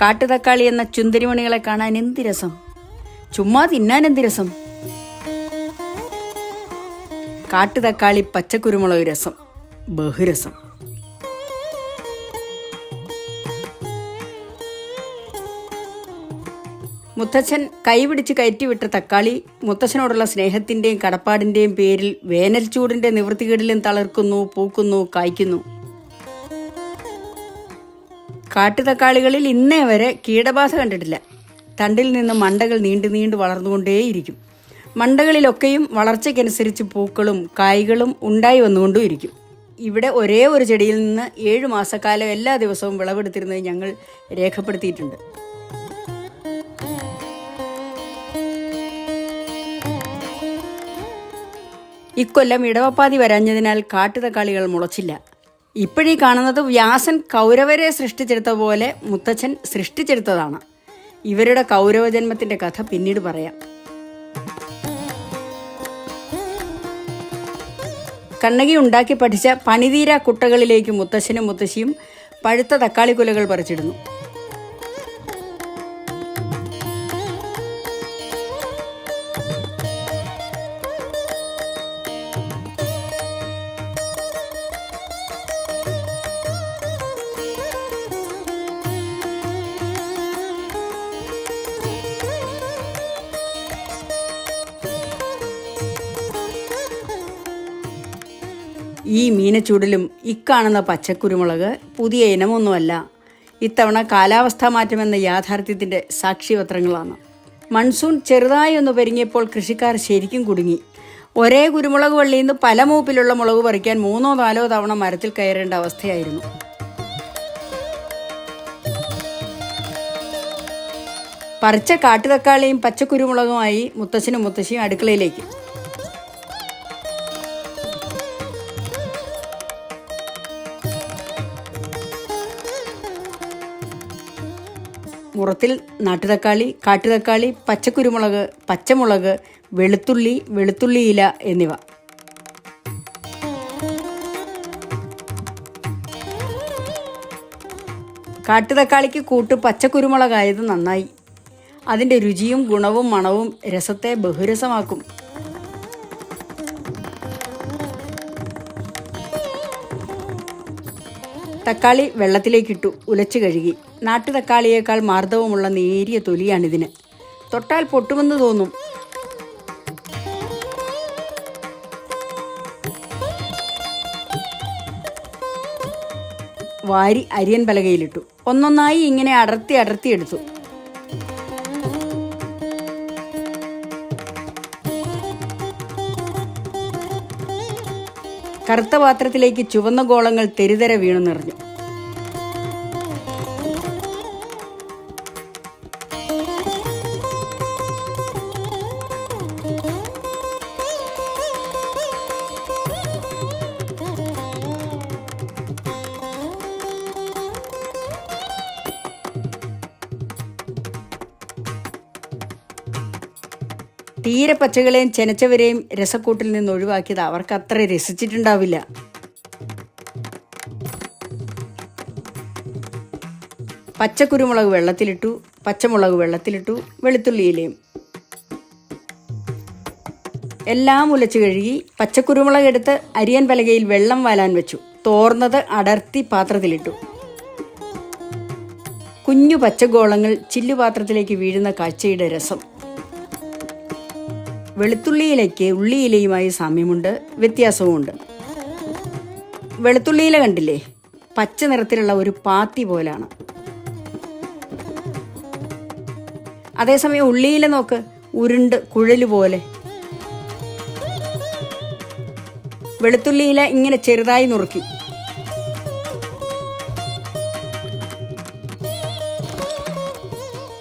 കാട്ടുതക്കാളി എന്ന ചുന്തിരിമണികളെ കാണാൻ എന്ത് രസം? ചുമ്മാ തിന്നാൻ എന്ത് രസം? കാട്ടുതക്കാളി പച്ചക്കുരുമുളക് രസം ബഹുരസം. മുത്തച്ഛൻ കൈപിടിച്ച് കയറ്റിവിട്ട തക്കാളി മുത്തച്ഛനോടുള്ള സ്നേഹത്തിന്റെയും കടപ്പാടിന്റെയും പേരിൽ വേനൽ ചൂടിന്റെ നിവൃത്തികേടിലും തളർക്കുന്നു പൂക്കുന്നു കായ്ക്കുന്നു. കാട്ടുതക്കാളികളിൽ ഇന്നേ വരെ കീടബാധ കണ്ടിട്ടില്ല. തണ്ടിൽ നിന്ന് മണ്ടകൾ നീണ്ടു നീണ്ടു വളർന്നുകൊണ്ടേയിരിക്കും. മണ്ടകളിലൊക്കെയും വളർച്ചയ്ക്കനുസരിച്ച് പൂക്കളും കായ്കളും ഉണ്ടായി വന്നുകൊണ്ടും ഇരിക്കും. ഇവിടെ ഒരേ ഒരു ചെടിയിൽ നിന്ന് ഏഴ് മാസക്കാലം എല്ലാ ദിവസവും വിളവെടുത്തിരുന്നത് ഞങ്ങൾ രേഖപ്പെടുത്തിയിട്ടുണ്ട്. ഇക്കൊല്ലം ഇടവപ്പാതി വരാഞ്ഞതിനാൽ കാട്ടുതക്കാളികൾ മുളച്ചില്ല. ഇപ്പോഴീ കാണുന്നത് വ്യാസൻ കൗരവരെ സൃഷ്ടിച്ചെടുത്ത പോലെ മുത്തച്ഛൻ സൃഷ്ടിച്ചെടുത്തതാണ്. ഇവരുടെ കൗരവജന്മത്തിന്റെ കഥ പിന്നീട് പറയാം. കണ്ണകി ഉണ്ടാക്കി പഠിച്ച പണിതീര കുട്ടകളിലേക്ക് മുത്തശ്ശനും മുത്തശ്ശിയും പഴുത്ത തക്കാളി കുലകൾ പറിച്ചിടുന്നു. ഈ മീനച്ചൂടിലും ഇക്കാണുന്ന പച്ചക്കുരുമുളക് പുതിയ ഇനമൊന്നുമല്ല. ഇത്തവണ കാലാവസ്ഥാ മാറ്റമെന്ന യാഥാർത്ഥ്യത്തിന്റെ സാക്ഷിപത്രങ്ങളാണ് മൺസൂൺ ചെറുതായി ഒന്ന് പെരുങ്ങിയപ്പോൾ കൃഷിക്കാർ ശരിക്കും കുടുങ്ങി. ഒരേ കുരുമുളക് വള്ളിയിൽ നിന്ന് പല മൂപ്പിലുള്ള മുളക് പറിക്കാൻ മൂന്നോ നാലോ തവണ മരത്തിൽ കയറേണ്ട അവസ്ഥയായിരുന്നു. പറിച്ച കാട്ടുതക്കാളിയും പച്ചക്കുരുമുളകുമായി മുത്തശ്ശനും മുത്തശ്ശിയും അടുക്കളയിലേക്ക്. മുറത്തിൽ നാട്ടുതക്കാളി കാട്ടുതക്കാളി പച്ചക്കുരുമുളക് പച്ചമുളക് വെളുത്തുള്ളി വെളുത്തുള്ളി ഇല എന്നിവ. കാട്ടുതക്കാളിക്ക് കൂട്ട് പച്ചക്കുരുമുളകായത് നന്നായി. അതിന്റെ രുചിയും ഗുണവും മണവും രസത്തെ ബഹുരസമാക്കും. തക്കാളി വെള്ളത്തിലേക്കിട്ടു ഉലച്ചു കഴുകി. നാട്ടു തക്കാളിയേക്കാൾ മാർദ്ദവമുള്ള നേരിയ തൊലിയാണിതിന്. തൊട്ടാൽ പൊട്ടുമെന്ന് തോന്നും. വാരി അരിയൻ പലകയിലിട്ടു. ഒന്നൊന്നായി ഇങ്ങനെ അടർത്തി അടർത്തി കറുത്ത പാത്രത്തിലേക്ക് ചുവന്ന ഗോളങ്ങൾ തെരുതര വീണു നിറഞ്ഞു തീരെ പച്ചകളെയും ചെനച്ചവരെയും രസക്കൂട്ടിൽ നിന്ന് ഒഴിവാക്കിയത് അവർക്ക് അത്ര രസിച്ചിട്ടുണ്ടാവില്ല. പച്ചക്കുരുമുളക് വെള്ളത്തിലിട്ടു പച്ചമുളക് വെള്ളത്തിലിട്ടു വെളുത്തുള്ളിയിലയും. എല്ലാം ഉലച്ചു കഴുകി പച്ചക്കുരുമുളക് എടുത്ത് അരിയൻ പലകയിൽ വെള്ളം വാലാൻ വെച്ചു. തോർന്നത് അടർത്തി പാത്രത്തിലിട്ടു. കുഞ്ഞു പച്ചഗോളങ്ങൾ ചില്ലുപാത്രത്തിലേക്ക് വീഴുന്ന കാഴ്ചയുടെ രസം. വെളുത്തുള്ളിയിലേക്ക് ഉള്ളിയിലയുമായി സാമ്യമുണ്ട് വ്യത്യാസവുമുണ്ട്. വെളുത്തുള്ളിയില കണ്ടില്ലേ? പച്ച നിറത്തിലുള്ള ഒരു പാത്തി പോലാണ്. അതേസമയം ഉള്ളിയില നോക്ക് ഉരുണ്ട് കുഴൽ പോലെ. വെളുത്തുള്ളിയില ഇങ്ങനെ ചെറുതായി നുറുക്കി.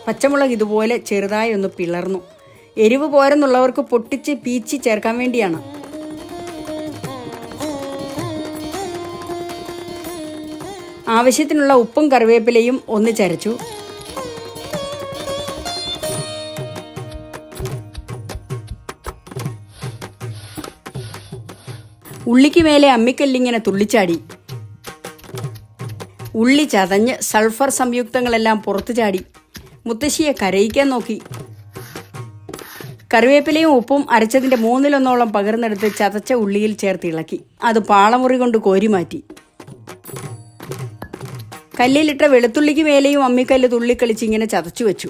പച്ചമുളക് ഇതുപോലെ ചെറുതായി ഒന്ന് പിളർന്നു. എരിവ് പോരെന്നുള്ളവർക്ക് പൊട്ടിച്ച് പീച്ചി ചേർക്കാൻ വേണ്ടിയാണ്. ആവശ്യത്തിനുള്ള ഉപ്പും കറിവേപ്പിലയും ഒന്ന് ചരച്ചു. ഉള്ളിക്ക് മേലെ അമ്മിക്കല്ലിങ്ങനെ തുള്ളിച്ചാടി. ഉള്ളി ചതഞ്ഞ് സൾഫർ സംയുക്തങ്ങളെല്ലാം പുറത്തു ചാടി മുത്തശ്ശിയെ കരയിക്കാൻ നോക്കി. കറിവേപ്പിലയും ഉപ്പും അരച്ചതിന്റെ മൂന്നിലൊന്നോളം പകർന്നെടുത്ത് ചതച്ച ഉള്ളിയിൽ ചേർത്ത് ഇളക്കി. അത് പാളമുറി കൊണ്ട് കോരി മാറ്റി. കല്ലിലിട്ട വെളുത്തുള്ളിക്ക് മേലെയും അമ്മിക്കല്ല് തുള്ളിക്കളിച്ച് ഇങ്ങനെ ചതച്ചു വെച്ചു.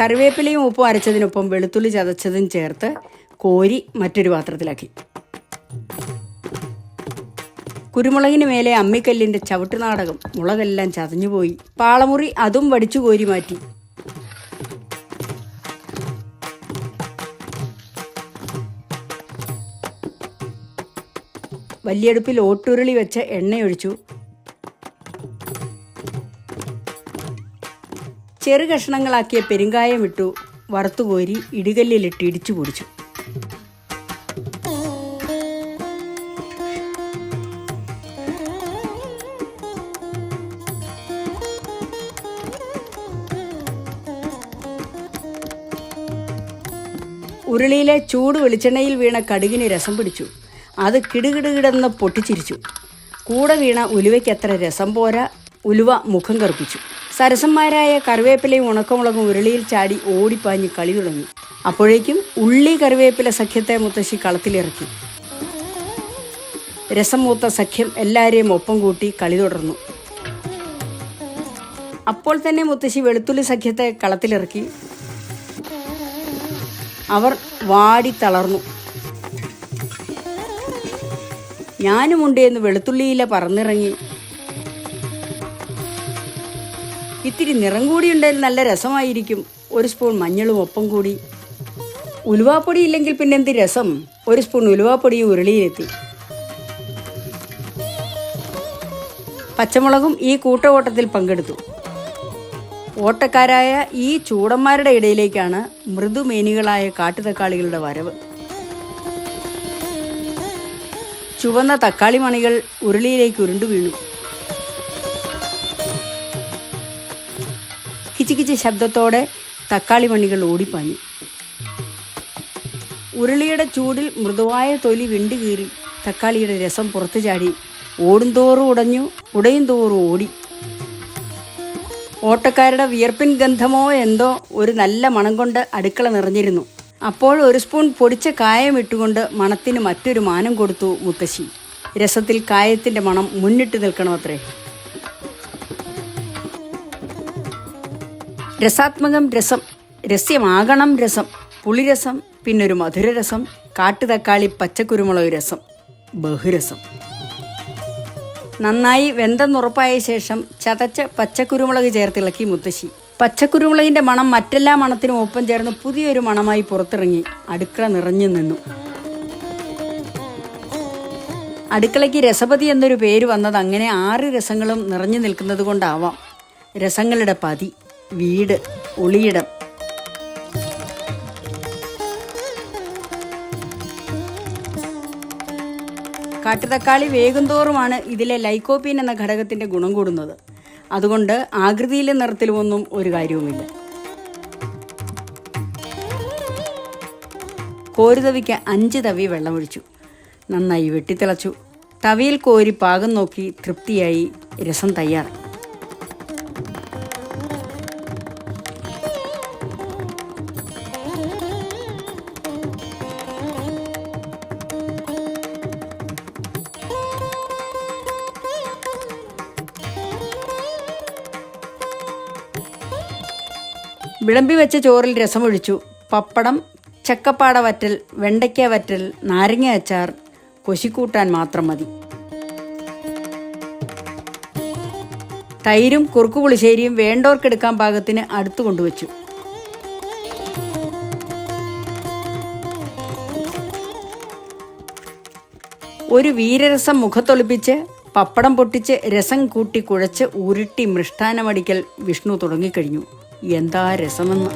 കറിവേപ്പിലയും ഉപ്പും അരച്ചതിനൊപ്പം വെളുത്തുള്ളി ചതച്ചതും ചേർത്ത് കോരി മറ്റൊരു പാത്രത്തിലാക്കി. കുരുമുളകിന് മേലെ അമ്മിക്കല്ലിന്റെ ചവിട്ടുനാടകം മുളകെല്ലാം ചതഞ്ഞുപോയി. പാളമുറി അതും വടിച്ചു കോരി മാറ്റി. വലിയടുപ്പിൽ ഓട്ടുരുളി വെച്ച് എണ്ണയൊഴിച്ചു. ചെറു കഷ്ണങ്ങളാക്കിയ പെരുങ്കായം ഇട്ടു വറുത്തുകോരി ഇടികല്ലിലിട്ട് ഇടിച്ചു പൊടിച്ചു. ഉരുളിയിലെ ചൂട് വെളിച്ചെണ്ണയിൽ വീണ കടുകിന് രസം പിടിച്ചു. അത് കിടുകിടുകിടന്ന് പൊട്ടിച്ചിരിച്ചു. കൂടെ വീണ ഉലുവയ്ക്കത്ര രസം പോരാ ഉലുവ മുഖം കറുപ്പിച്ചു. സരസന്മാരായ കറിവേപ്പിലയും ഉണക്കമുളകും ഉരുളിയിൽ ചാടി ഓടിപ്പാഞ്ഞ് കളി തുടങ്ങി. അപ്പോഴേക്കും ഉള്ളി കറിവേപ്പില സഖ്യത്തെ മുത്തശ്ശി കളത്തിലിറക്കി. രസം മൂത്ത സഖ്യം എല്ലാവരെയും ഒപ്പം കൂട്ടി കളി തുടർന്നു. അപ്പോൾ തന്നെ മുത്തശ്ശി വെളുത്തുള്ളി സഖ്യത്തെ കളത്തിലിറക്കി. അവർ വാടി തളർന്നു. ഞാനുമുണ്ട് എന്ന് വെളുത്തുള്ളിയില പറന്നിറങ്ങി. ഇത്തിരി നിറം കൂടി ഉണ്ടെങ്കിൽ നല്ല രസമായിരിക്കും. ഒരു സ്പൂൺ മഞ്ഞളും ഒപ്പം കൂടി. ഉലുവാപ്പൊടി ഇല്ലെങ്കിൽ പിന്നെ എന്ത് രസം? ഒരു സ്പൂൺ ഉലുവാപ്പൊടി ഉരുളിയിലെത്തി. പച്ചമുളകും ഈ കൂട്ടവോട്ടത്തിൽ പങ്കെടുത്തു. ഓട്ടക്കാരായ ഈ ചൂടന്മാരുടെ ഇടയിലേക്കാണ് മൃദുമേനികളായ കാട്ടുതക്കാളികളുടെ വരവ്. ചുവന്ന തക്കാളി മണികൾ ഉരുളിയിലേക്ക് ഉരുണ്ടു വീണു. കിച്ചിക്കിച്ചി ശബ്ദത്തോടെ തക്കാളി മണികൾ ഓടിപ്പാഞ്ഞു. ഉരുളിയുടെ ചൂടിൽ മൃദുവായ തൊലി വിണ്ടു കീറി തക്കാളിയുടെ രസം പുറത്തു ചാടി ഓടുംതോറും ഉടഞ്ഞു ഉടയും തോറും ഓടി. ഓട്ടക്കാരുടെ വിയർപ്പിൻ ഗന്ധമോ എന്തോ ഒരു നല്ല മണം കൊണ്ട് അടുക്കള നിറഞ്ഞിരുന്നു. അപ്പോൾ ഒരു സ്പൂൺ പൊടിച്ച കായം ഇട്ടുകൊണ്ട് മണത്തിന് മറ്റൊരു മാനം കൊടുത്തു മുത്തശ്ശി. രസത്തിൽ കായത്തിന്റെ മണം മുന്നിട്ട് നിൽക്കണമത്രേ. രസാത്മകം രസം രസ്യമാകണം രസം പുളിരസം പിന്നൊരു മധുരരസം കാട്ടുതക്കാളി പച്ചക്കുരുമുളക് രസം ബഹുരസം. നന്നായി വെന്തെന്നുറപ്പായ ശേഷം ചതച്ച പച്ചക്കുരുമുളക് ചേർത്തിളക്കി മുത്തശ്ശി. പച്ചക്കുരുമുളകിന്റെ മണം മറ്റെല്ലാ മണത്തിനും ഒപ്പം ചേർന്ന് പുതിയൊരു മണമായി പുറത്തിറങ്ങി അടുക്കള നിറഞ്ഞു നിന്നു. അടുക്കളയ്ക്ക് രസപതി എന്നൊരു പേര് വന്നത് അങ്ങനെ ആറ് രസങ്ങളും നിറഞ്ഞു നിൽക്കുന്നത് കൊണ്ടാവാം. രസങ്ങളുടെ പതി വീട് ഒളിയിടം. കാട്ടുതക്കാളി വേഗംതോറുമാണ് ഇതിലെ ലൈക്കോപ്പീൻ എന്ന ഘടകത്തിന്റെ ഗുണം കൂടുന്നത്. അതുകൊണ്ട് ആകൃതിയിലും നിറത്തിലും ഒന്നും ഒരു കാര്യവുമില്ല. കോരുതവിക്ക് അഞ്ച് തവി വെള്ളമൊഴിച്ചു. നന്നായി വെട്ടിത്തിളച്ചു. തവിയിൽ കോരി പാകം നോക്കി തൃപ്തിയായി രസം തയ്യാർ വിളമ്പി വെച്ച ചോറിൽ രസമൊഴിച്ചു. പപ്പടം ചക്കപ്പാട വറ്റൽ വെണ്ടയ്ക്ക വറ്റൽ നാരങ്ങ അച്ചാർ കൊശിക്കൂട്ടാൻ മാത്രം മതി. തൈരും കുറുക്കുപുളിശ്ശേരിയും വേണ്ടോർക്കെടുക്കാൻ പാകത്തിന് അടുത്തു കൊണ്ടുവച്ചു. ഒരു വീരരസം മുഖത്തൊളിപ്പിച്ച് പപ്പടം പൊട്ടിച്ച് രസം കൂട്ടി കുഴച്ച് ഉരുട്ടി മൃഷ്ടാനമടിക്കൽ വിഷ്ണു തുടങ്ങിക്കഴിഞ്ഞു. എന്താ രസമെന്ന്.